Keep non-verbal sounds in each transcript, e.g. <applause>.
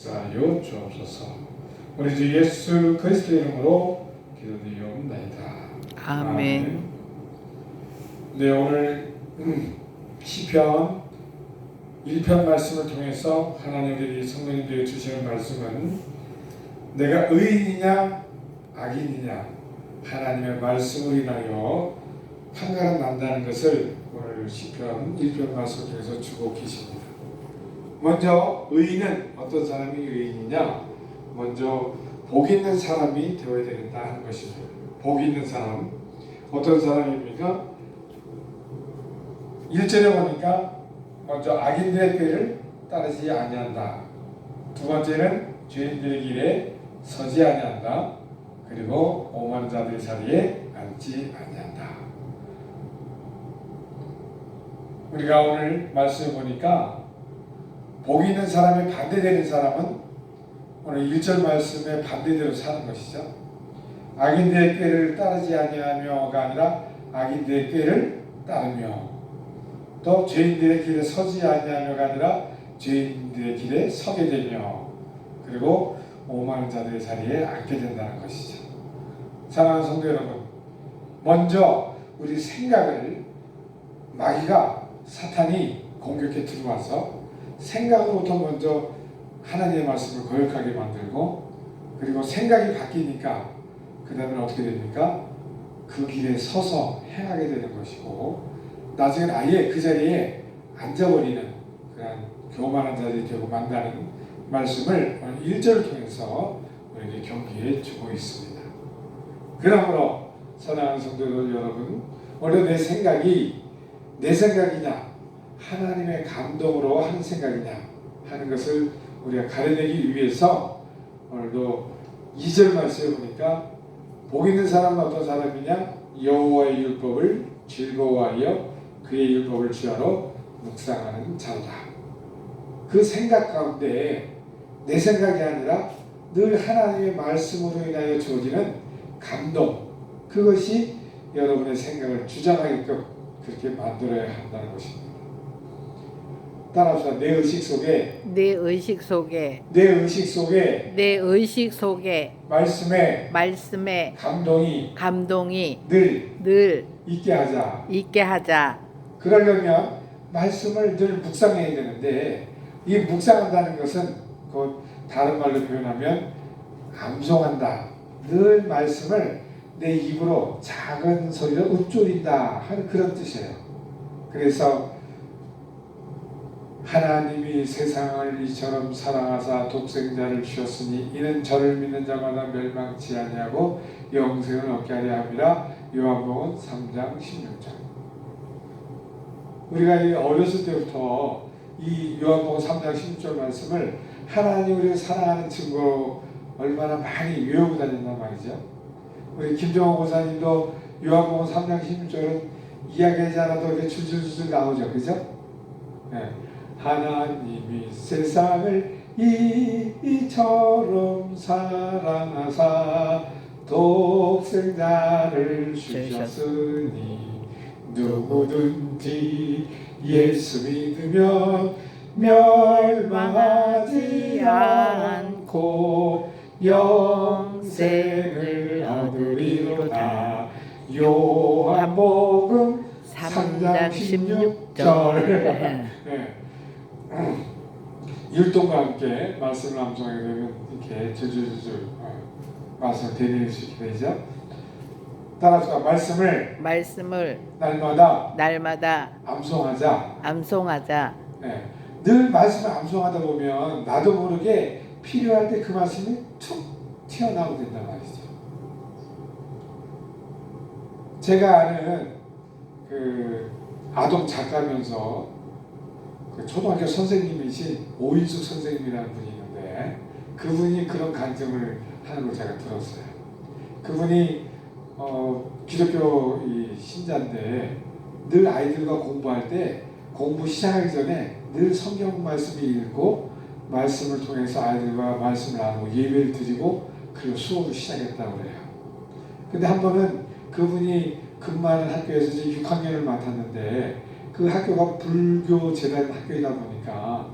사요 주옵소서. 우리 주 예수 그리스도 이름으로 기도드리옵나이다. 아멘. 네 오늘 음, 시편 1편 말씀을 통해서 하나님들이 성도님들에게 주시는 말씀은 내가 의인이냐 악인이냐 하나님의 말씀을 인하여 판가름 난다는 것을 오늘 시편 1편 말씀을 통해서 주고 계십니다. 먼저 의인은 어떤 사람이 의인이냐? 먼저 복 있는 사람이 되어야 되겠다 하는 것입니다. 복 있는 사람 어떤 사람입니까? 1절에 보니까 먼저 악인들의 꾀를 따르지 아니한다. 두 번째는 죄인들의 길에 서지 아니한다. 그리고 오만 자들의 자리에 앉지 아니한다. 우리가 오늘 말씀을 보니까 복 있는 사람이 반대되는 사람은 오늘 1절 말씀의 반대대로 사는 것이죠. 악인들의 꾀를 따르지 아니하며가 아니라 악인들의 꾀를 따르며 또 죄인들의 길에 서지 아니하며가 아니라 죄인들의 길에 서게 되며 그리고 오만한 자들의 자리에 앉게 된다는 것이죠. 사랑하는 성도 여러분, 먼저 우리 생각을 마귀가 사탄이 공격해 들어와서 생각으로부터 먼저 하나님의 말씀을 거역하게 만들고 그리고 생각이 바뀌니까 그 다음에 어떻게 됩니까? 그 길에 서서 행하게 되는 것이고 나중에 아예 그 자리에 앉아버리는 그런 교만한 자들이 되고 만다는 말씀을 1절을 통해서 우리에게 경기해 주고 있습니다. 그러므로 사랑하는 성도들 여러분 오늘 내 생각이 내 생각이냐 하나님의 감동으로 한 생각이냐 하는 것을 우리가 가려내기 위해서 오늘도 2절 말씀에 보니까 복 있는 사람은 어떤 사람이냐 여호와의 율법을 즐거워하여 그의 율법을 주하러 묵상하는 자로다. 그 생각 가운데 내 생각이 아니라 늘 하나님의 말씀으로 인하여 주어지는 감동 그것이 여러분의 생각을 주장하게끔 그렇게 만들어야 한다는 것입니다. 따라합시다. 내 의식 속에 내 의식 속에 내 의식 속에 내 의식 속에 말씀에 말씀에 감동이 감동이 늘 늘 있게 하자. 있게 하자. 그러려면 말씀을 늘 묵상해야 되는데 이 묵상한다는 것은 그 다른 말로 표현하면 암송한다. 늘 말씀을 내 입으로 작은 소리로 읊조린다 하는 그런 뜻이에요. 그래서 하나님이 세상을 이처럼 사랑하사 독생자를 주셨으니 이는 저를 믿는 자마다 멸망치 아니하고 영생을 얻게 하려 함이라 요한복음 3장 16절 우리가 이 어렸을 때부터 이 요한복음 3장 16절 말씀을 하나님 우리를 사랑하는 증거 얼마나 많이 외우고 다닌단 말이죠 우리 김정호 고사님도 요한복음 3장 16절은 이야기하지 않아도 이렇게 줄줄줄 나오죠 그죠? 네. 하나님이 세상을 이처럼 사랑하사 독생자를 주셨으니 누구든지 예수 믿으면 멸망하지 않고 영생을 얻으리로다. 요한복음 3장 16절. <laughs> 16절 네. 율동과 함께 말씀을 암송하게 되면 이렇게 줄줄줄 어, 수 있게 되죠. 따라서 말씀을 말씀을 날마다 날마다 암송하자. 암송하자. 네. 늘 말씀을 암송하다 보면 나도 모르게 필요할 때 그 말씀이 툭 튀어나오게 된단 말이죠. 제가 아는 그 아동 작가면서 그 초등학교 선생님이신 오인숙 선생님이라는 분이 있는데 그분이 그런 간증을 하는 걸 제가 들었어요. 그분이 어, 기독교 이 신자인데 늘 아이들과 공부할 때 공부 시작하기 전에 늘 성경 말씀을 읽고 말씀을 통해서 아이들과 말씀을 나누고 예배를 드리고 그리고 수업을 시작했다고 그래요. 근데 한 번은 그분이 근무하는 학교에서 이제 6학년을 맡았는데 그 학교가 불교 재단 학교이다 보니까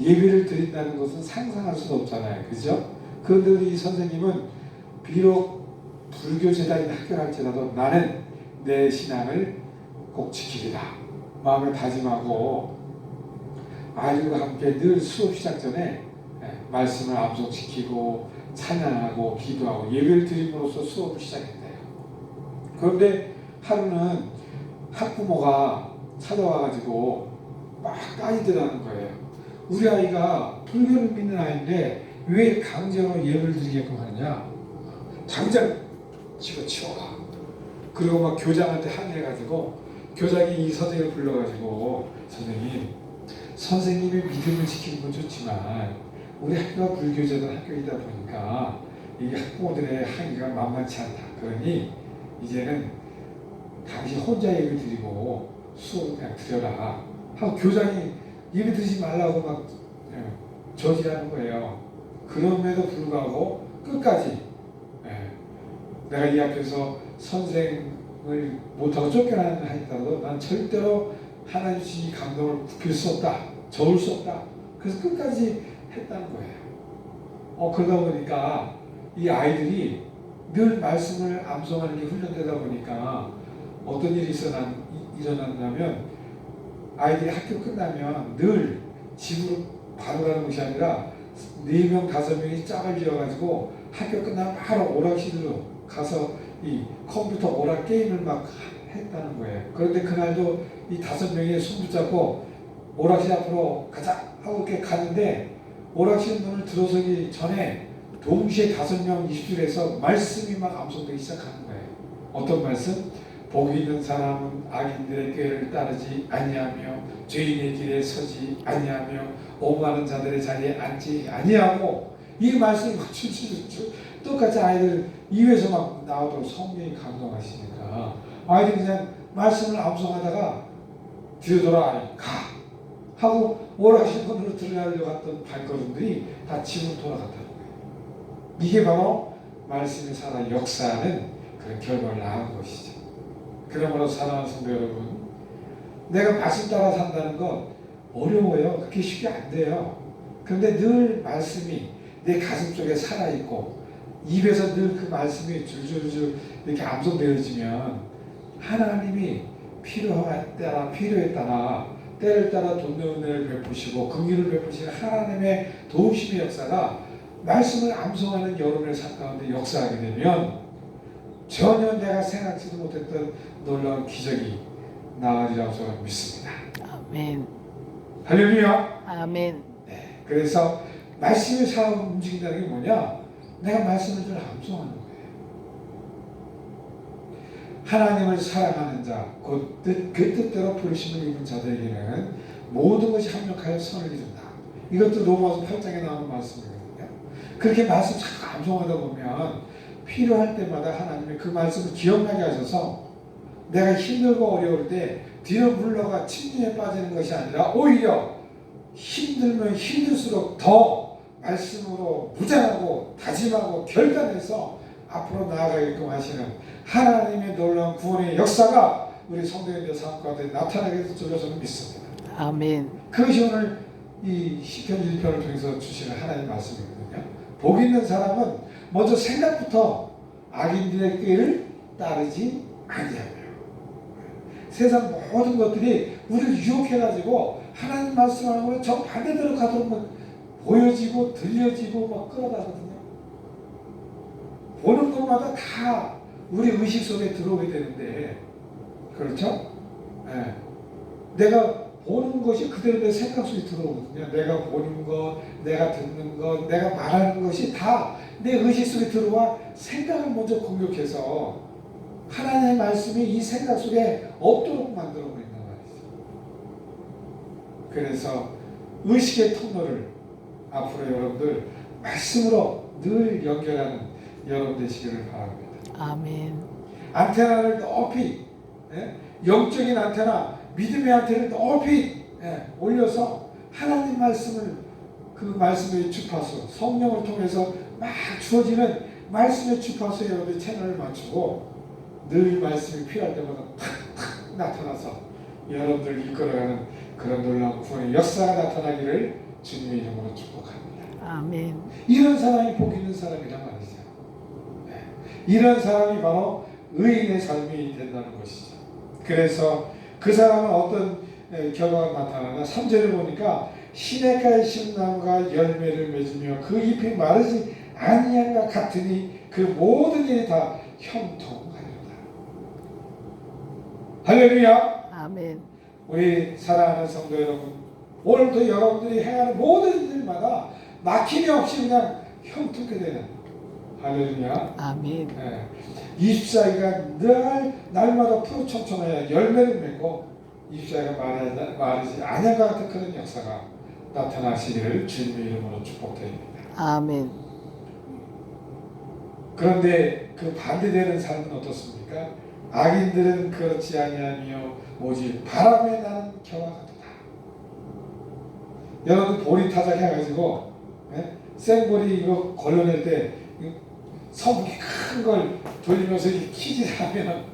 예배를 드린다는 것은 상상할 수도 없잖아요. 그죠? 그런데 이 선생님은 비록 불교 재단인 학교를 할지라도 나는 내 신앙을 꼭 지키리라. 마음을 다짐하고 아이들과 함께 늘 수업 시작 전에 예, 말씀을 암송시키고 찬양하고 기도하고 예배를 드림으로써 수업을 시작했대요. 그런데 하루는 학부모가 찾아와가지고 막 까이더라는 거예요. 우리 아이가 불교를 믿는 아이인데 왜 강제로 예배를 드리게끔 하느냐? 당장 집어 치워라. 그리고 막 교장한테 항의해가지고 교장이 이 선생님을 불러가지고 선생님 선생님의 믿음을 지키는 건 좋지만 우리 학교가 불교제단 학교이다 보니까 이게 학부모들의 항의가 만만치 않다. 그러니 이제는 당신 혼자 예배 드리고 수업을 그냥 드려라. 하고 교장이 예배 드리지 말라고 막 예, 저지하는 거예요. 그럼에도 불구하고 끝까지 예, 내가 이 앞에서 선생을 못하고 쫓겨나는 하더라도 난 절대로 하나님 주신 이 감동을 굽힐 수 없다. 저을 수 없다. 그래서 끝까지 했다는 거예요. 어, 그러다 보니까 이 아이들이 늘 말씀을 암송하는 게 훈련되다 보니까 어떤 일이 일어난, 이- 일어났냐면 아이들이 학교 끝나면 늘 집으로 바로 가는 것이 아니라 네명 다섯 명이 짝을 지어가지고 학교 끝나면 바로 오락실로 가서 이 컴퓨터 오락 게임을 막 했다는 거예요. 그런데 그날도 이 다섯 명이 손 붙잡고 오락실 앞으로 가자 하고 이렇게 가는데 오락실 문을 들어서기 전에 동시에 다섯 명 입술에서 말씀이 막 암송되기 시작하는 거예요. 어떤 말씀? 복 있는 사람은 악인들의 꾀를 따르지 아니하며 죄인의 길에 서지 아니하며 오만한 자들의 자리에 앉지 아니하고 이 말씀이 막 똑같이 아이들 입에서 막 나오도록 성령이 감동하시니까 아이들이 그냥 말씀을 암송하다가 뒤로 돌아 가 하고 오락실 문으로 들어가려고 했던 발걸음들이 다 집으로 돌아갔다는 거예요. 이게 바로 말씀이 살아 역사하는 그런 결과를 낳은 것이죠. 그러므로 사랑하는 성도 여러분, 내가 말씀 따라 산다는 건 어려워요. 그렇게 쉽게 안 돼요. 그런데 늘 말씀이 내 가슴 속에 살아있고 입에서 늘 그 말씀이 줄줄줄 이렇게 암송되어지면 하나님이 필요에 따라 필요에 따라 때를 따라 돕는 은혜를 베푸시고 긍휼을 베푸시는 하나님의 도우심의 역사가 말씀을 암송하는 여러분의 삶 가운데 역사하게 되면 전혀 내가 생각지도 못했던 놀라운 기적이 나으리라고 저는 믿습니다. 아멘. 할렐루야. 아멘. 네. 그래서 말씀이 살아 움직인다는 게 뭐냐? 내가 말씀을 늘 암송하는 거예요. 하나님을 사랑하는 자, 곧 뜻, 그 뜻대로 부르심을 입은 자들에게는 모든 것이 합력하여 선을 이룬다. 이것도 로마서 8장에 나오는 말씀이거든요. 그렇게 말씀 자꾸 암송하다 보면 필요할 때마다 하나님의 그 말씀을 기억나게 하셔서 내가 힘들고 어려울 때 뒤로 물러가 침륜에 빠지는 것이 아니라 오히려 힘들면 힘들수록 더 말씀으로 무장하고 다짐하고 결단해서 앞으로 나아가게끔 하시는 하나님의 놀라운 구원의 역사가 우리 성도님들 삶 가운데 나타나게 해서 저는 믿습니다. 아멘. 그것이 오늘 이 시편 1편을 통해서 주시는 하나님 말씀이거든요. 복 있는 사람은 먼저 생각부터 악인들의 꾀를 따르지 아니하며 세상 모든 것들이 우리를 유혹해가지고 하나님 말씀하고 저 반대대로 가도록 막 보여지고 들려지고 막 끌어다거든요. 보는 것마다 다 우리 의식 속에 들어오게 되는데 그렇죠? 예. 내가 보는 것이 그대로 내 생각 속에 들어오거든요. 내가 보는 것, 내가 듣는 것, 내가 말하는 것이 다 내 의식 속에 들어와 생각을 먼저 공격해서 하나님의 말씀이 이 생각 속에 없도록 만들어 버린단 말이죠. 그래서 의식의 통로를 앞으로 여러분들 말씀으로 늘 연결하는 여러분 되시기를 바랍니다. 아멘. 안테나를 높이 예? 영적인 안테나, 믿음의 안테나를 높이 예, 올려서 하나님 말씀을 그 말씀의 주파수, 성령을 통해서 막 주어지는 말씀의 주파수에 여러분의 채널을 맞추고 늘 말씀이 필요할 때마다 탁탁 나타나서 여러분들 이끌어가는 그런 놀라운 구원의 역사가 나타나기를 주님의 이름으로 축복합니다. 아멘. 이런 사람이 복 있는 사람이란 말이죠. 네. 이런 사람이 바로 의인의 삶이 된다는 것이죠. 그래서 그 사람은 어떤 에, 결과가 나타나나 3절을 보니까 시냇가의 심나무가 열매를 맺으며 그 잎이 마르지 아니함과 같으니 그 모든 일이 다 형통하리로다. 할렐루야! 아멘. 우리 사랑하는 성도 여러분, 오늘도 여러분들이 행하는 모든 일마다 막힘이 없이 그냥 형통케 되는 할렐루야. 아멘. 예. 24기가 늘 날마다 푸르청청해야 열매를 맺고 24기가 마르지, 마르지 않을 것 같은 그런 역사가 나타나시기를 주님의 이름으로 축복드립니다. 아멘. 그런데 그 반대되는 삶은 어떻습니까? 악인들은 그렇지 아니하며 오직 바람에 나는 겨와 같다. 여러분 보리 타작 해가지고 예? 생보리 이거 걸러낼 때 선풍기 큰걸 돌리면서 이 키질하면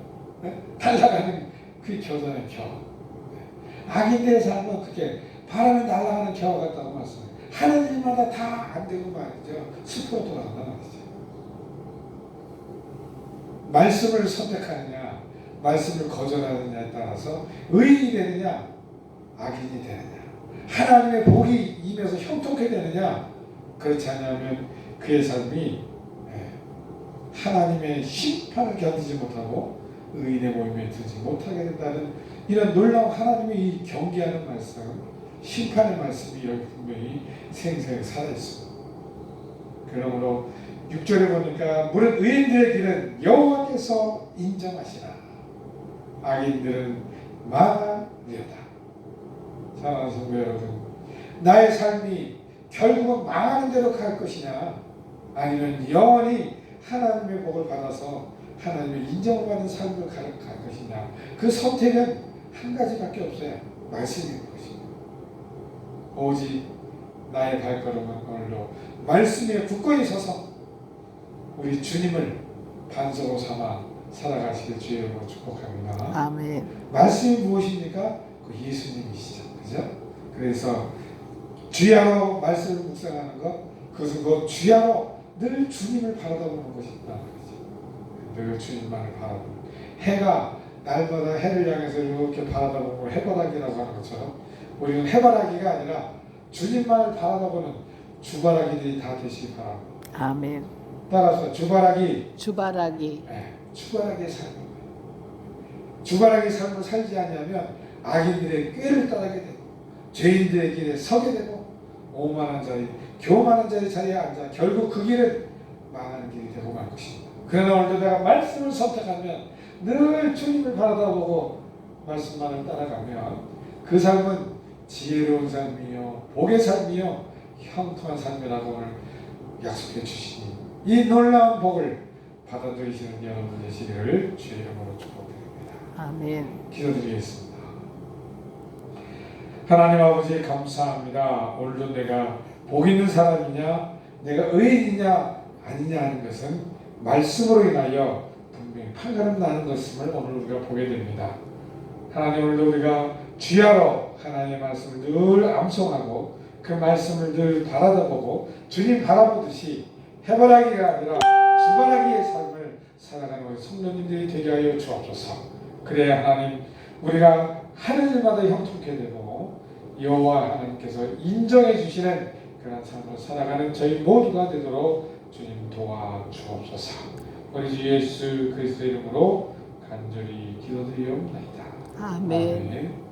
예? 날아가는 그 겨잖아요 겨. 예. 악인들의 삶은 그게 바람에 날아가는 겨와 같다고 말씀해요. 하는 일마다 다 안 되고 말이죠. 숲으로 돌아간단 말이죠. 말씀을 선택하느냐, 말씀을 거절하느냐에 따라서 의인이 되느냐, 악인이 되느냐, 하나님의 복이 임해서 형통케 되느냐, 그렇지 않으면 그의 삶이 예, 하나님의 심판을 견디지 못하고 의인의 모임에 들지 못하게 된다는 이런 놀라운 하나님의 이 경계하는 말씀, 심판의 말씀이 여기 분명히 생생히 살아있습니다. 그러므로 6절에 보니까 무릇 의인들의 길은 여호와께서 인정하시라 악인들은 망하리로다. 사랑하는 성도 여러분 나의 삶이 결국은 망하는 대로 갈 것이냐? 아니면 영원히 하나님의 복을 받아서 하나님의 인정을 받는 삶을 갈, 갈 것이냐? 그 선택은 한 가지밖에 없어요. 말씀인 것입니다. 오직 나의 발걸음은 오늘도 말씀에 굳건히 서서 우리 주님을 반석으로 삼아 살아가시길 주의 이름으로 축복합니다. 아멘. 말씀이 무엇입니까? 그 예수님이시죠. 그죠? 그래서 주야로 말씀을 묵상하는 것, 그것은 그 주야로 늘 주님을 바라보는 것이 있다는 거죠. 늘 주님만을 바라보는. 해가 날마다 해를 향해서 이렇게 바라보고 해바라기라고 하는 것처럼 우리는 해바라기가 아니라 주님만을 바라보는 주바라기들이 다 되시기 바랍니다. 아멘. 따라서 주바라기 주바라기. 네, 주바라기의 삶을 주바라기의 삶을 살지 않으면 악인들의 꾀를 따르게 되고 죄인들의 길에 서게 되고 오만한 자리, 교만한 자의 자리에 앉아 결국 그 길은 망하는 길이 되고 말 것입니다. 그러나 오늘도 내가 말씀을 선택하면 늘 주님을 바라보고 말씀만을 따라가면 그 삶은 지혜로운 삶이요 복의 삶이요 형통한 삶이라고 오늘 약속해 주시니 이 놀라운 복을 받아들이시는 여러분 되시기를 주의 이름으로 축복드립니다. 아멘. 기도드리겠습니다. 하나님 아버지 감사합니다. 오늘도 내가 복 있는 사람이냐, 내가 의인이냐 아니냐 하는 것은 말씀으로 인하여 분명히 판가름 나는 것임을 오늘 우리가 보게 됩니다. 하나님 오늘도 우리가 주야로 하나님의 말씀을 늘 암송하고 그 말씀을 늘 바라다 보고 주님 바라보듯이 해바라기가 아니라 주바라기의 삶을 살아가는 우리 성도님들이 되게 하여 주옵소서. 그래야 하나님 우리가 하는 일마다 형통케 되고 여호와 하나님께서 인정해 주시는 그런 삶을 살아가는 저희 모두가 되도록 주님 도와 주옵소서. 우리 주 예수 그리스도 이름으로 간절히 기도드리옵나이다. 아멘. 아멘.